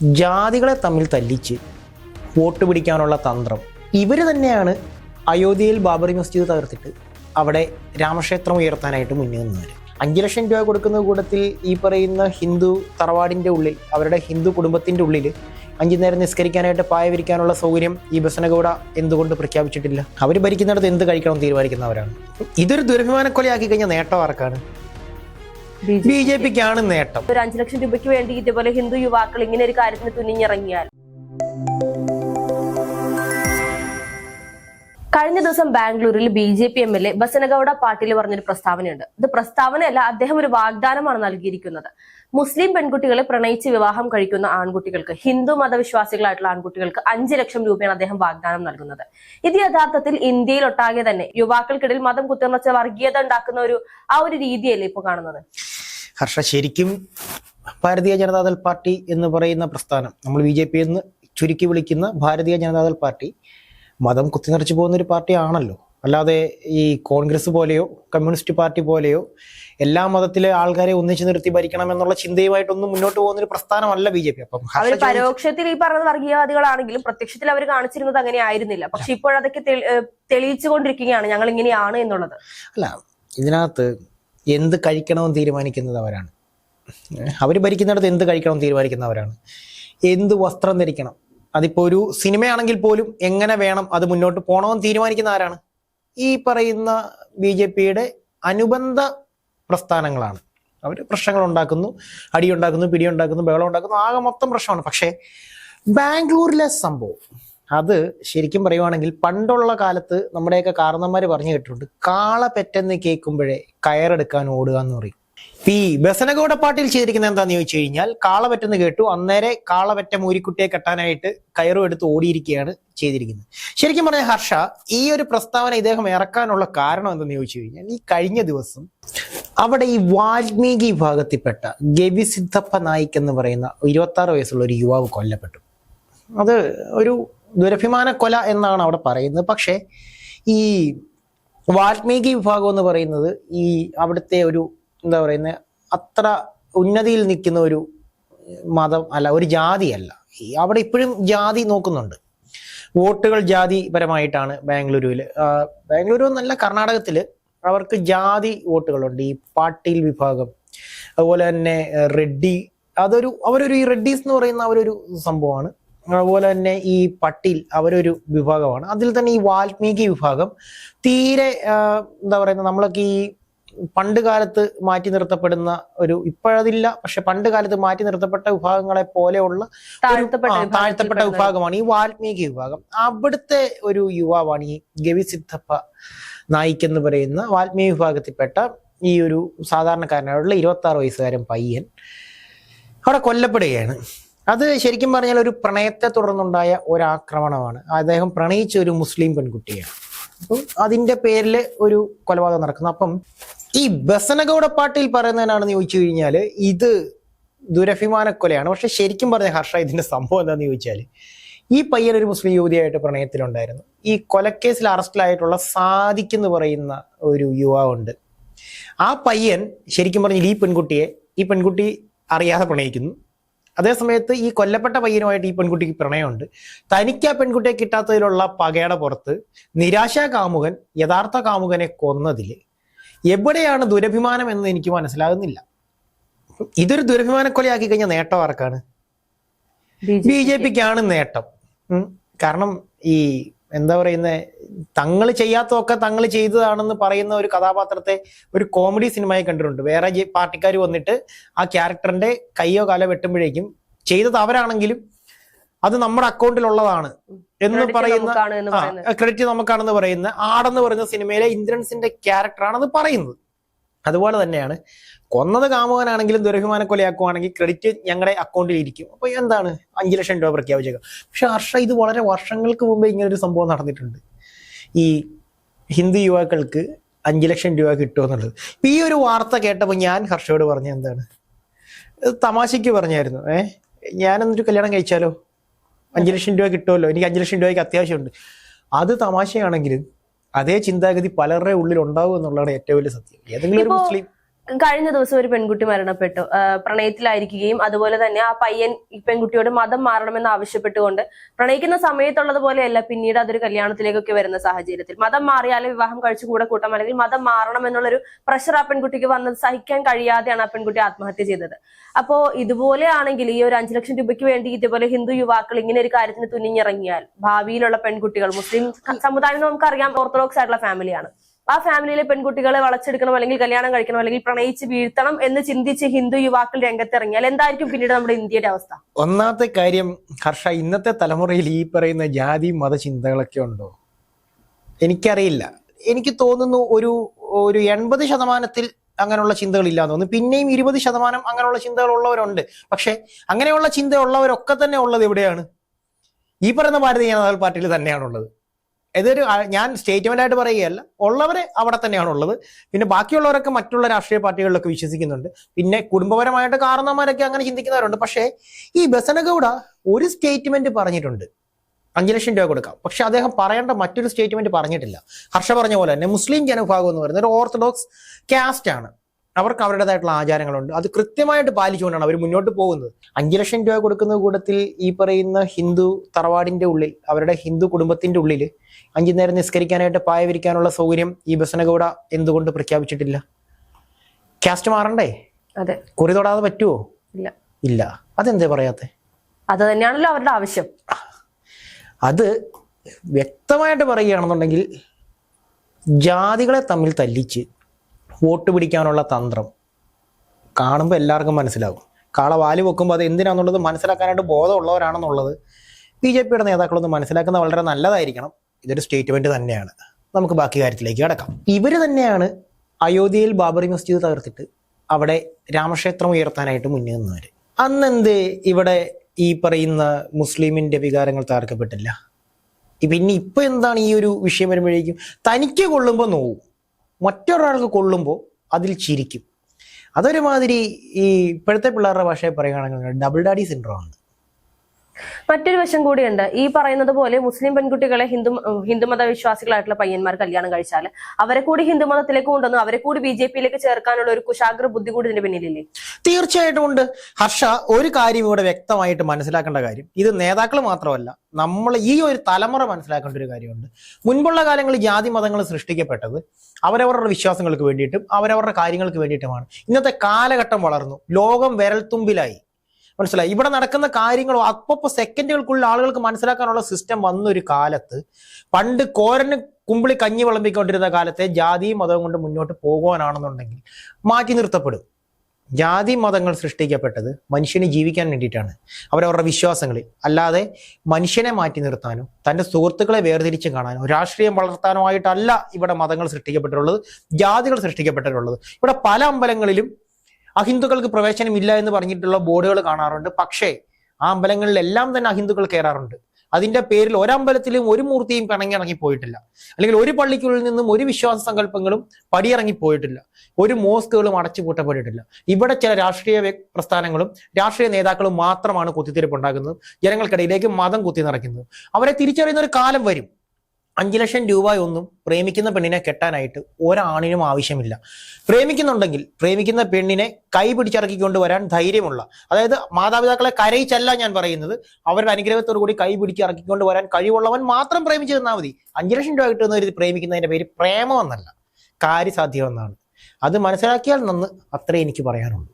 ജാതികളെ തമ്മിൽ തല്ലിച്ച് വോട്ട് പിടിക്കാനുള്ള തന്ത്രം. ഇവർ തന്നെയാണ് അയോധ്യയിൽ ബാബറി മസ്ജിദ് തകർത്തിട്ട് അവിടെ രാമക്ഷേത്രം ഉയർത്താനായിട്ട് മുന്നിൽ നിന്നവർ അഞ്ച് ലക്ഷം രൂപ കൊടുക്കുന്ന കൂട്ടത്തിൽ ഈ പറയുന്ന ഹിന്ദു തറവാടിന്റെ ഉള്ളിൽ അവരുടെ ഹിന്ദു കുടുംബത്തിന്റെ ഉള്ളിൽ അഞ്ചു നേരം നിസ്കരിക്കാനായിട്ട് പായ വിരിക്കാനുള്ള സൗകര്യം ഈ ബസനഗൗഡ എന്തുകൊണ്ട് പ്രഖ്യാപിച്ചിട്ടില്ല? അവർ ഭരിക്കുന്നിടത്ത് എന്ത് കഴിക്കണം തീരുമാനിക്കുന്നവരാണ്. ഇതൊരു ദുരഭിമാനക്കൊലയാക്കി കഴിഞ്ഞ നേട്ടം ആർക്കാണ്? ബി ജെ പിക്കാണ് നേട്ടം. ഒരു അഞ്ചു ലക്ഷം രൂപയ്ക്ക് വേണ്ടി ഇതേപോലെ ഹിന്ദു യുവാക്കൾ ഇങ്ങനെ ഒരു കാര്യത്തിന് തുനിഞ്ഞിറങ്ങിയാൽ. കഴിഞ്ഞ ദിവസം ബാംഗ്ലൂരിൽ B J P M L A Basanagouda Patil പറഞ്ഞൊരു പ്രസ്താവനയുണ്ട്. ഇത് പ്രസ്താവനയല്ല അദ്ദേഹം ഒരു വാഗ്ദാനമാണ് നൽകിയിരിക്കുന്നത്. മുസ്ലിം പെൺകുട്ടികളെ പ്രണയിച്ച് വിവാഹം കഴിക്കുന്ന ആൺകുട്ടികൾക്ക് ഹിന്ദു മതവിശ്വാസികളായിട്ടുള്ള ആൺകുട്ടികൾക്ക് അഞ്ച് ലക്ഷം രൂപയാണ് അദ്ദേഹം വാഗ്ദാനം നൽകുന്നത്. ഇത് യഥാർത്ഥത്തിൽ ഇന്ത്യയിൽ ഒട്ടാകെ തന്നെ യുവാക്കൾക്കിടയിൽ മതം കുത്തിർന്നച്ച വർഗീയത ഉണ്ടാക്കുന്ന ഒരു ആ ഒരു രീതിയല്ലേ ഇപ്പൊ കാണുന്നത്? ഹർഷ ശരിക്കും ഭാരതീയ ജനതാദൾ പാർട്ടി എന്ന് പറയുന്ന പ്രസ്ഥാനം. നമ്മൾ ബി ജെ പി എന്ന് ചുരുക്കി വിളിക്കുന്ന ഭാരതീയ ജനതാദൾ പാർട്ടി മതം കുത്തിനിറച്ചു പോകുന്ന ഒരു പാർട്ടി ആണല്ലോ അല്ലാതെ ഈ കോൺഗ്രസ് പോലെയോ കമ്മ്യൂണിസ്റ്റ് പാർട്ടി പോലെയോ എല്ലാ മതത്തിലെ ആൾക്കാരെ ഒന്നിച്ചു നിർത്തി ഭരിക്കണം എന്നുള്ള ചിന്തയുമായിട്ടൊന്നും മുന്നോട്ട് പോകുന്ന ഒരു പ്രസ്ഥാനമല്ല ബി ജെ പി. അപ്പം അവർ പരോക്ഷത്തിൽ ഈ പറഞ്ഞ വർഗീയവാദികളാണെങ്കിലും പ്രത്യക്ഷത്തിൽ അവർ കാണിച്ചിരുന്നത് അങ്ങനെ ആയിരുന്നില്ല. പക്ഷെ ഇപ്പോഴതൊക്കെ തെളി- തെളിയിച്ചുകൊണ്ടിരിക്കുകയാണ് ഞങ്ങൾ ഇങ്ങനെയാണ് എന്നുള്ളത്. അല്ല ഇതിനകത്ത് എന്ത് കഴിക്കണമെന്ന് തീരുമാനിക്കുന്നത് അവരാണ്. അവർ ഭരിക്കുന്നിടത്ത് എന്ത് കഴിക്കണം തീരുമാനിക്കുന്നവരാണ് എന്ത് വസ്ത്രം ധരിക്കണം? അതിപ്പോൾ ഒരു സിനിമയാണെങ്കിൽ പോലും എങ്ങനെ വേണം അത് മുന്നോട്ട് പോകണമെന്ന് തീരുമാനിക്കുന്ന ആരാണ്? ഈ പറയുന്ന ബി ജെ പിയുടെ അനുബന്ധ പ്രസ്ഥാനങ്ങളാണ്. അവർ പ്രശ്നങ്ങൾ ഉണ്ടാക്കുന്നു അടിയുണ്ടാക്കുന്നു പിടിയുണ്ടാക്കുന്നു ബഹളം ഉണ്ടാക്കുന്നു ആകെ മൊത്തം പ്രശ്നമാണ്. പക്ഷേ ബാംഗ്ലൂരിലെ സംഭവം അത് ശരിക്കും പറയുവാണെങ്കിൽ പണ്ടുള്ള കാലത്ത് നമ്മുടെയൊക്കെ കാരണന്മാർ പറഞ്ഞു കേട്ടിട്ടുണ്ട്. കാള പെറ്റെന്ന് കേൾക്കുമ്പോഴേ കയറെടുക്കാൻ ഓടുക എന്ന് പറയും. ഈ ബസനഗൗഡ പാട്ടിൽ ചെയ്തിരിക്കുന്നത് എന്താന്ന് ചോദിച്ചു കഴിഞ്ഞാൽ കാള പെറ്റെന്ന് കേട്ടു. അന്നേരെ കാള പെറ്റ മൂരിക്കുട്ടിയെ കെട്ടാനായിട്ട് കയറും എടുത്ത് ഓടിയിരിക്കുകയാണ് ചെയ്തിരിക്കുന്നത്. ശരിക്കും പറഞ്ഞ ഹർഷ ഈ ഒരു പ്രസ്താവന ഇദ്ദേഹം ഇറക്കാനുള്ള കാരണം എന്താണെന്ന് ചോദിച്ചു കഴിഞ്ഞാൽ ഈ കഴിഞ്ഞ ദിവസം അവിടെ ഈ വാൽമീകി വിഭാഗത്തിൽപ്പെട്ട ഗവി സിദ്ധപ്പ നായിക് എന്ന് പറയുന്ന ഇരുപത്തി വയസ്സുള്ള ഒരു യുവാവ് കൊല്ലപ്പെട്ടു. അത് ഒരു ദുരഭിമാന കൊല എന്നാണ് അവിടെ പറയുന്നത്. പക്ഷേ ഈ വാൽമീകി വിഭാഗം എന്ന് പറയുന്നത് ഈ അവിടുത്തെ ഒരു എന്താ പറയുന്നത് അത്ര ഉന്നതിയിൽ നിൽക്കുന്ന ഒരു മതം അല്ല ഒരു ജാതിയല്ല. അവിടെ ഇപ്പോഴും ജാതി നോക്കുന്നുണ്ട്. വോട്ടുകൾ ജാതിപരമായിട്ടാണ് ബാംഗ്ലൂരുവിൽ ബാംഗ്ലൂരു എന്നല്ല കർണാടകത്തിൽ അവർക്ക് ജാതി വോട്ടുകളുണ്ട്. ഈ പാട്ടീൽ വിഭാഗം അതുപോലെ തന്നെ റെഡ്ഡി അതൊരു അവരൊരു ഈ റെഡ്ഡീസ് എന്ന് പറയുന്ന അവരൊരു സംഭവമാണ്. അതുപോലെ തന്നെ ഈ പട്ടിൽ അവരൊരു വിഭാഗമാണ്. അതിൽ തന്നെ ഈ വാൽമീകി വിഭാഗം തീരെ എന്താ പറയുന്നത് നമ്മളൊക്കെ ഈ പണ്ട് കാലത്ത് മാറ്റി നിർത്തപ്പെടുന്ന ഒരു ഇപ്പോഴതില്ല പക്ഷെ പണ്ട് കാലത്ത് മാറ്റി നിർത്തപ്പെട്ട വിഭാഗങ്ങളെ പോലെയുള്ള താഴ്ത്തപ്പെട്ട. വിഭാഗമാണ് ഈ വാൽമീകി വിഭാഗം. അവിടുത്തെ ഒരു യുവാവാണ് ഈ ഗവി സിദ്ധപ്പ നായിക് എന്ന് പറയുന്ന വാൽമീകി വിഭാഗത്തിൽപ്പെട്ട ഈ ഒരു സാധാരണക്കാരനായുള്ള ഇരുപത്തി ആറ് വയസ്സുകാരൻ പയ്യൻ. അവിടെ കൊല്ലപ്പെടുകയാണ്. അത് ശരിക്കും പറഞ്ഞാൽ ഒരു പ്രണയത്തെ തുടർന്നുണ്ടായ ഒരാക്രമണമാണ്. അദ്ദേഹം പ്രണയിച്ച ഒരു മുസ്ലിം പെൺകുട്ടിയാണ്. അപ്പം അതിന്റെ പേരിൽ ഒരു കൊലപാതകം നടക്കുന്നു. അപ്പം ഈ ബസനഗൗഡ പാട്ടിൽ പറയുന്നതിനാണെന്ന് ചോദിച്ചു കഴിഞ്ഞാൽ ഇത് ദുരഭിമാന കൊലയാണ്. പക്ഷെ ശരിക്കും പറഞ്ഞ ഹർഷ ഇതിന്റെ സംഭവം എന്താണെന്ന് ചോദിച്ചാൽ ഈ പയ്യൻ ഒരു മുസ്ലിം യുവതിയായിട്ട് പ്രണയത്തിലുണ്ടായിരുന്നു. ഈ കൊലക്കേസിൽ അറസ്റ്റിലായിട്ടുള്ള സാദിഖ് എന്ന് പറയുന്ന ഒരു യുവാവുണ്ട്. ആ പയ്യൻ ശരിക്കും പറഞ്ഞാൽ ഈ പെൺകുട്ടിയെ ഈ പെൺകുട്ടി അറിയാതെ പ്രണയിക്കുന്നു. അതേസമയത്ത് ഈ കൊല്ലപ്പെട്ട പയ്യനുമായിട്ട് ഈ പെൺകുട്ടിക്ക് പ്രണയമുണ്ട്. തനിക്ക് ആ പെൺകുട്ടിയെ കിട്ടാത്തതിലുള്ള പകയുടെ പുറത്ത് നിരാശാ കാമുകൻ യഥാർത്ഥ കാമുകനെ കൊന്നതിൽ എവിടെയാണ് ദുരഭിമാനം എന്ന് എനിക്ക് മനസ്സിലാകുന്നില്ല. ഇതൊരു ദുരഭിമാനക്കൊലയാക്കി കഴിഞ്ഞ നേട്ടം ആർക്കാണ്? ബി ജെ പിക്കാണ് നേട്ടം. കാരണം ഈ എന്താ പറയുന്ന തങ്ങൾ ചെയ്യാത്തതൊക്കെ തങ്ങൾ ചെയ്തതാണെന്ന് പറയുന്ന ഒരു കഥാപാത്രത്തെ ഒരു കോമഡി സിനിമയായി കണ്ടിട്ടുണ്ട്. വേറെ പാർട്ടിക്കാർ വന്നിട്ട് ആ ക്യാരക്ടറിന്റെ കയ്യോ കാലോ വെട്ടുമ്പോഴേക്കും ചെയ്തത് അവരാണെങ്കിലും അത് നമ്മുടെ അക്കൗണ്ടിലുള്ളതാണ് എന്ന് പറയുന്ന ക്രെഡിറ്റ് നമുക്കാണെന്ന് പറയുന്ന ആടെന്ന് പറയുന്ന സിനിമയിലെ ഇന്ദ്രൻസിന്റെ ക്യാരക്ടറാണ് അത് പറയുന്നത്. അതുപോലെ തന്നെയാണ് കൊന്നത് കാമുകനാണെങ്കിലും ദുരഭിമാന കൊലയാക്കുവാണെങ്കിൽ ക്രെഡിറ്റ് ഞങ്ങളുടെ അക്കൗണ്ടിൽ ഇരിക്കും അപ്പൊ എന്താണ്? അഞ്ചു ലക്ഷം രൂപ പ്രഖ്യാപിച്ചേക്കാം. പക്ഷെ ഹർഷ ഇത് വളരെ വർഷങ്ങൾക്ക് മുമ്പ് ഇങ്ങനെ ഒരു സംഭവം നടന്നിട്ടുണ്ട്. ഈ ഹിന്ദു യുവാക്കൾക്ക് അഞ്ചു ലക്ഷം രൂപ കിട്ടുമെന്നുള്ളത് ഇപ്പൊ ഈ ഒരു വാർത്ത കേട്ടപ്പോൾ ഞാൻ ഹർഷയോട് പറഞ്ഞ എന്താണ്? തമാശയ്ക്ക് പറഞ്ഞായിരുന്നു. ഏ? ഞാനെന്നൊരു കല്യാണം കഴിച്ചാലോ? അഞ്ചു ലക്ഷം രൂപ കിട്ടുമല്ലോ എനിക്ക് അഞ്ചു ലക്ഷം രൂപയ്ക്ക് അത്യാവശ്യമുണ്ട്. അത് തമാശയാണെങ്കിലും അതേ ചിന്താഗതി പലരുടെ ഉള്ളിൽ ഉണ്ടാവും എന്നുള്ളതാണ് ഏറ്റവും വലിയ സത്യം. ഏതെങ്കിലും ഒരു മുസ്ലിം കഴിഞ്ഞ ദിവസം ഒരു പെൺകുട്ടി മരണപ്പെട്ടു. പ്രണയത്തിലായിരിക്കുകയും അതുപോലെ തന്നെ ആ പയ്യൻ ഈ പെൺകുട്ടിയോട് മതം മാറണമെന്ന് ആവശ്യപ്പെട്ടുകൊണ്ട് പ്രണയിക്കുന്ന സമയത്തുള്ളത് പോലെയല്ല പിന്നീട് അതൊരു കല്യാണത്തിലേക്കൊക്കെ വരുന്ന സാഹചര്യത്തിൽ. മതം മാറിയാലും വിവാഹം കഴിച്ചു കൂടെ കൂട്ടാം. അല്ലെങ്കിൽ മതം മാറണം എന്നുള്ളൊരു പ്രഷർ ആ പെൺകുട്ടിക്ക് വന്നത് സഹിക്കാൻ കഴിയാതെയാണ് ആ പെൺകുട്ടി ആത്മഹത്യ ചെയ്തത്. അപ്പോ ഇതുപോലെയാണെങ്കിൽ ഈ ഒരു അഞ്ചു ലക്ഷം രൂപയ്ക്ക് വേണ്ടി ഇതുപോലെ ഹിന്ദു യുവാക്കൾ ഇങ്ങനെ ഒരു കാര്യത്തിന് തുനിഞ്ഞിറങ്ങിയാൽ ഭാവിയിലുള്ള പെൺകുട്ടികൾ മുസ്ലിം സമുദായം നമുക്കറിയാം ഓർത്തഡോക്സ് ആയിട്ടുള്ള ഫാമിലിയാണ് ആ ഫാമിലിയിലെ പെൺകുട്ടികളെ വളച്ചെടുക്കണം അല്ലെങ്കിൽ കല്യാണം കഴിക്കണം അല്ലെങ്കിൽ പ്രണയിച്ച് വീഴ്ത്തണം എന്ന് ചിന്തിച്ച് ഹിന്ദു യുവാക്കൾ രംഗത്തിറങ്ങിയാൽ എന്തായിരിക്കും പിന്നീട് നമ്മുടെ ഇന്ത്യയുടെ അവസ്ഥ? ഒന്നാമത്തെ കാര്യം ഹർഷ ഇന്നത്തെ തലമുറയിൽ ഈ പറയുന്ന ജാതി മത ചിന്തകളൊക്കെ ഉണ്ടോ? എനിക്കറിയില്ല. എനിക്ക് തോന്നുന്നു ഒരു ഒരു എൺപത് ശതമാനത്തിൽ അങ്ങനെയുള്ള ചിന്തകൾ ഇല്ലാന്ന് തോന്നുന്നു. പിന്നെയും ഇരുപത് ശതമാനം അങ്ങനെയുള്ള ചിന്തകൾ ഉള്ളവരുണ്ട് പക്ഷെ അങ്ങനെയുള്ള ചിന്തയുള്ളവരൊക്കെ തന്നെ ഉള്ളത് എവിടെയാണ്? ഈ പറയുന്ന ഭാരതീയ ജനതാ പാർട്ടിയിൽ തന്നെയാണുള്ളത്. ഇതൊരു ഞാൻ സ്റ്റേറ്റ്മെന്റ് ആയിട്ട് പറയുകയല്ല ഉള്ളവരെ അവിടെ തന്നെയാണ് ഉള്ളത്. പിന്നെ ബാക്കിയുള്ളവരൊക്കെ മറ്റുള്ള രാഷ്ട്രീയ പാർട്ടികളിലൊക്കെ വിശ്വസിക്കുന്നുണ്ട്. പിന്നെ കുടുംബപരമായിട്ട് കാരണന്മാരൊക്കെ അങ്ങനെ ചിന്തിക്കുന്നവരുണ്ട്. പക്ഷേ ഈ ബസനഗൌഡ ഒരു സ്റ്റേറ്റ്മെന്റ് പറഞ്ഞിട്ടുണ്ട്. അഞ്ചു ലക്ഷം രൂപ കൊടുക്കാം. പക്ഷെ അദ്ദേഹം പറയേണ്ട മറ്റൊരു സ്റ്റേറ്റ്മെന്റ് പറഞ്ഞിട്ടില്ല. ഹർഷ പറഞ്ഞ പോലെ തന്നെ മുസ്ലിം ജനവിഭാഗം എന്ന് പറയുന്നത് ഒരു ഓർത്തഡോക്സ് കാസ്റ്റ് ആണ്. അവർക്ക് അവരുടേതായിട്ടുള്ള ആചാരങ്ങളുണ്ട്. അത് കൃത്യമായിട്ട് പാലിച്ചുകൊണ്ടാണ് അവർ മുന്നോട്ട് പോകുന്നത്. അഞ്ചു ലക്ഷം രൂപ കൊടുക്കുന്ന കൂട്ടത്തിൽ ഈ പറയുന്ന ഹിന്ദു തറവാടിന്റെ ഉള്ളിൽ അവരുടെ ഹിന്ദു കുടുംബത്തിന്റെ ഉള്ളിൽ അഞ്ചു നേരം നിസ്കരിക്കാനായിട്ട് പായ വിരിക്കാനുള്ള സൗകര്യം ഈ ബസനഗൌഡ എന്തുകൊണ്ട് പ്രഖ്യാപിച്ചിട്ടില്ല? കാസ്റ്റ് മാറണ്ടേ? അതെ. കുറി തൊടാതെ പറ്റുമോ ഇല്ല. ഇല്ല. അതെന്തേ പറയാത്തെ? അത് തന്നെയാണല്ലോ അവരുടെ ആവശ്യം. അത് വ്യക്തമായിട്ട് പറയുകയാണെന്നുണ്ടെങ്കിൽ ജാതികളെ തമ്മിൽ തല്ലിച്ച് വോട്ട് പിടിക്കാനുള്ള തന്ത്രം കാണുമ്പോൾ എല്ലാവർക്കും മനസ്സിലാകും. കാള വാൽ വെക്കുമ്പോൾ അത് എന്തിനാണെന്നുള്ളത് മനസ്സിലാക്കാനായിട്ട് ബോധമുള്ളവരാണെന്നുള്ളത് ബി ജെ പിയുടെ നേതാക്കളൊന്ന് മനസ്സിലാക്കുന്ന വളരെ നല്ലതായിരിക്കണം. ഇതൊരു സ്റ്റേറ്റ്മെന്റ് തന്നെയാണ്. നമുക്ക് ബാക്കി കാര്യത്തിലേക്ക് കടക്കാം. ഇവർ തന്നെയാണ് അയോധ്യയിൽ ബാബറി മസ്ജിദ് തകർത്തിട്ട് അവിടെ രാമക്ഷേത്രം ഉയർത്താനായിട്ട് മുന്നിൽ നിന്നവർ അന്നെന്ത് ഇവിടെ ഈ പറയുന്ന മുസ്ലിമിന്റെ വികാരങ്ങൾ തകർക്കപ്പെട്ടില്ല? പിന്നെ ഇപ്പം എന്താണ് ഈ ഒരു വിഷയം വരുമ്പോഴേക്കും? തനിക്ക് കൊള്ളുമ്പോൾ നോവും. മറ്റൊരാൾക്ക് കൊള്ളുമ്പോൾ അതിൽ ചിരിക്കും. അതൊരുമാതിരി ഈ ഇപ്പോഴത്തെ പിള്ളേരുടെ ഭാഷയെ പറയുകയാണെങ്കിൽ ഡബിൾ ഡാഡി സിൻഡ്രോം ആണ്. മറ്റൊരു വശം കൂടിയുണ്ട്. ഈ പറയുന്നത് പോലെ മുസ്ലിം പെൺകുട്ടികളെ ഹിന്ദു ഹിന്ദുമത വിശ്വാസികളായിട്ടുള്ള പയ്യന്മാർ കല്യാണം കഴിച്ചാൽ അവരെ കൂടി ഹിന്ദുമതത്തിലേക്ക് കൊണ്ടുവന്ന് അവരെ കൂടി ബി ജെ പിയിലേക്ക് ചേർക്കാനുള്ള ഒരു കുശാഗ്ര ബുദ്ധി കൂടി ഇതിന്റെ പിന്നിലില്ലേ? തീർച്ചയായിട്ടും ഉണ്ട്. ഹർഷ ഒരു കാര്യം ഇവിടെ വ്യക്തമായിട്ട് മനസ്സിലാക്കേണ്ട കാര്യം. ഇത് നേതാക്കൾ മാത്രമല്ല നമ്മൾ ഈ ഒരു തലമുറ മനസ്സിലാക്കേണ്ട ഒരു കാര്യമുണ്ട്. മുൻപുള്ള കാലങ്ങളിൽ ജാതി മതങ്ങൾ സൃഷ്ടിക്കപ്പെട്ടത് അവരവരുടെ വിശ്വാസങ്ങൾക്ക് വേണ്ടിയിട്ടും അവരവരുടെ കാര്യങ്ങൾക്ക് വേണ്ടിയിട്ടുമാണ്. ഇന്നത്തെ കാലഘട്ടം വളർന്നു. ലോകം വിരൽത്തുമ്പിലായി. മനസ്സിലായി? ഇവിടെ നടക്കുന്ന കാര്യങ്ങൾ അപ്പപ്പോ സെക്കൻഡുകൾക്കുള്ള ആളുകൾക്ക് മനസ്സിലാക്കാനുള്ള സിസ്റ്റം വന്നൊരു കാലത്ത് പണ്ട് കോരന് കുമ്പിളി കഞ്ഞി വിളമ്പിക്കൊണ്ടിരുന്ന കാലത്തെ ജാതി മതം കൊണ്ട് മുന്നോട്ട് പോകുവാനാണെന്നുണ്ടെങ്കിൽ മാറ്റി നിർത്തപ്പെടും. ജാതി മതങ്ങൾ സൃഷ്ടിക്കപ്പെട്ടത് മനുഷ്യന് ജീവിക്കാൻ വേണ്ടിയിട്ടാണ്. അവരവരുടെ വിശ്വാസങ്ങളിൽ. അല്ലാതെ മനുഷ്യനെ മാറ്റി നിർത്താനോ തന്റെ സുഹൃത്തുക്കളെ വേർതിരിച്ച് കാണാനോ രാഷ്ട്രീയം വളർത്താനോ ആയിട്ടല്ല ഇവിടെ മതങ്ങൾ സൃഷ്ടിക്കപ്പെട്ടിട്ടുള്ളത് ജാതികൾ സൃഷ്ടിക്കപ്പെട്ടിട്ടുള്ളത്. ഇവിടെ പല അമ്പലങ്ങളിലും അഹിന്ദുക്കൾക്ക് പ്രവേശനമില്ല എന്ന് പറഞ്ഞിട്ടുള്ള ബോർഡുകൾ കാണാറുണ്ട്. പക്ഷേ ആ അമ്പലങ്ങളിലെല്ലാം തന്നെ അഹിന്ദുക്കൾ കയറാറുണ്ട്. അതിന്റെ പേരിൽ ഒരമ്പലത്തിലും ഒരു മൂർത്തിയും പിണങ്ങിറങ്ങി പോയിട്ടില്ല. അല്ലെങ്കിൽ ഒരു പള്ളിക്കുള്ളിൽ നിന്നും ഒരു വിശ്വാസ സങ്കല്പങ്ങളും പടിയിറങ്ങി പോയിട്ടില്ല. ഒരു മോസ്കുകളും അടച്ചുപൂട്ടപ്പെട്ടിട്ടില്ല ഇവിടെ ചില രാഷ്ട്രീയ പ്രസ്ഥാനങ്ങളും രാഷ്ട്രീയ നേതാക്കളും മാത്രമാണ് കുത്തിത്തിരിപ്പുണ്ടാക്കുന്നത് ജനങ്ങൾക്കിടയിലേക്ക് മതം കുത്തി നിറയ്ക്കുന്നത് അവരെ തിരിച്ചറിയുന്ന ഒരു കാലം വരും. അഞ്ചു ലക്ഷം രൂപയൊന്നും പ്രേമിക്കുന്ന പെണ്ണിനെ കെട്ടാനായിട്ട് ഒരാണിനും ആവശ്യമില്ല. പ്രേമിക്കുന്നുണ്ടെങ്കിൽ പ്രേമിക്കുന്ന പെണ്ണിനെ കൈ പിടിച്ചിറക്കിക്കൊണ്ട് കൊണ്ടുവരാൻ ധൈര്യമുള്ള അതായത് മാതാപിതാക്കളെ കരയിച്ചല്ല ഞാൻ പറയുന്നത് അവരുടെ അനുഗ്രഹത്തോടു കൂടി കൈ പിടിച്ച് ഇറക്കിക്കൊണ്ട് വരാൻ കഴിവുള്ളവൻ മാത്രം പ്രേമിച്ചു തന്നാൽ മതി. അഞ്ചു ലക്ഷം രൂപ കിട്ടുന്ന ഒരു പ്രേമിക്കുന്നതിന്റെ പേര് പ്രേമമെന്നല്ല കാര്യസാധ്യമെന്നാണ്. അത് മനസ്സിലാക്കിയാൽ നന്ന് അത്രേ എനിക്ക് പറയാനുള്ളൂ.